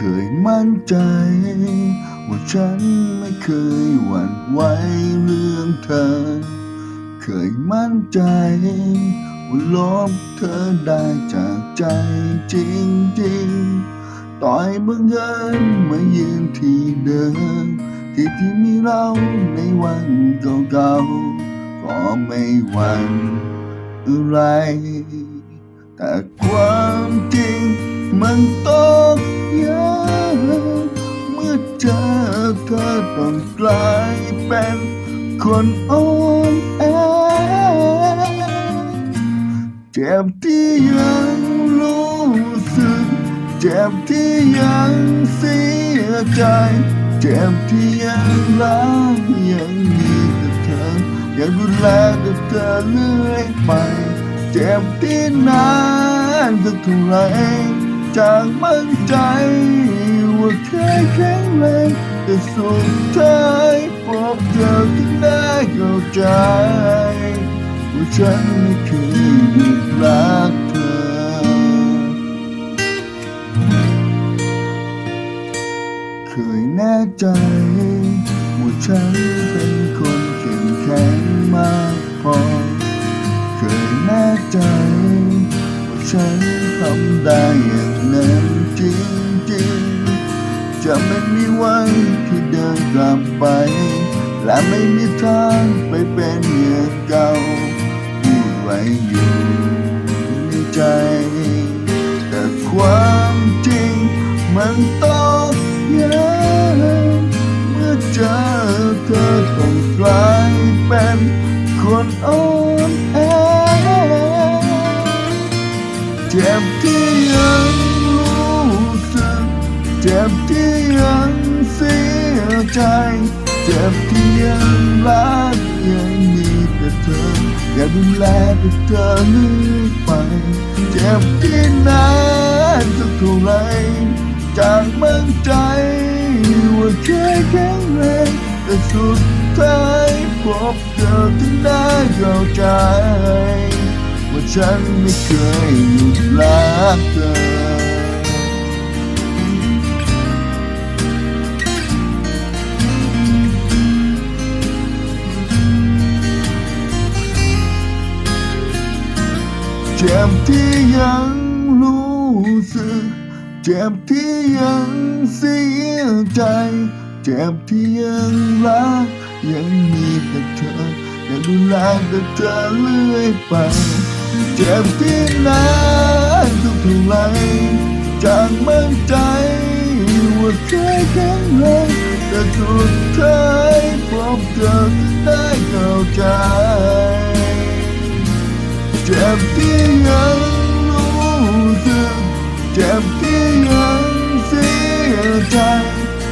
เคยมั่นใจ ว่าฉันไม่เคยหวั่นไหวเรื่องเธอ เคยมั่นใจ ว่าลบเธอได้จากใจจริงๆ ต่อยบังเอิญมายืนที่เดิม ที่ที่มีเราในวันเก่าๆก็ไม่หวั่นอะไรแต่ความจริงมันต้อก ต้องกลายเป็นคนอ่อนแอเจ็บที่ยังรู้สึก เจ็บที่ยังเสียใจ เจ็บที่ยังรักยังมีแต่เธอ ยังดูแลแต่เธอเรื่อยไป เจ็บที่นานสักเท่าไรจากมั่นใจว่าเคยแข็งแรง แต่สุดท้ายพบเธอที่ได้เข้าใจว่าฉันไม่เคยหยุดรักเธอ เคยแน่ใจว่าฉันเป็นคนเข้มแข็งมากพอ จะไม่มีวันที่เดินกลับไป และไม่มีทางไปเป็นอย่างเก่าพูดไว้อยู่ในใจ แต่ความจริงมันต้องย้ำเมื่อเจอเธอต้องกลายเป็นคนอ่อนแอเจ็บที่ยัง บที่ยังเสียใจ เจ็บที่ยังรักยังมีแต่เธอ อยากดูแลแต่เธอเรื่ไป เจ็บที่นานสักเท่าไร จากมั่นใจว่าเคยแข็งแรงแต่สุดท้ายพบเธอที่ได้เข้าใจ ว่าฉันไม่เคยหยุดรักเธอ จ็บที่ยังรู้สึก เจ็บที่ยังเสียใจ เจ็บที่ยังรัก ยังมีแต่เธออยากดูแลแต่เธอเรื่อยไป เจ็บที่นานทุกเท่าไรจากมั่นใจว่าเคยแข็งแรงแต่สุดท้ายพบเธอได้เข้าใจ บที่ยังรู้สึกเจ็บที่ยังเสียใจ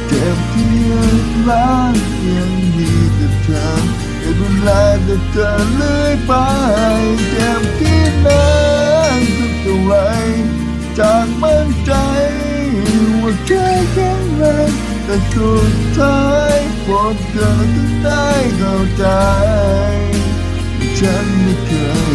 เจ็บที่ยังรักยังมีแต่เธออยากดูแลแต่เธอเรื่อยไปเจ็บที่นานสักเท่าไรจากมั่นใจว่าแค่แข็งแรงแต่สุดท้ายพบเธอถึงได้เข้าใจฉันไม่เคย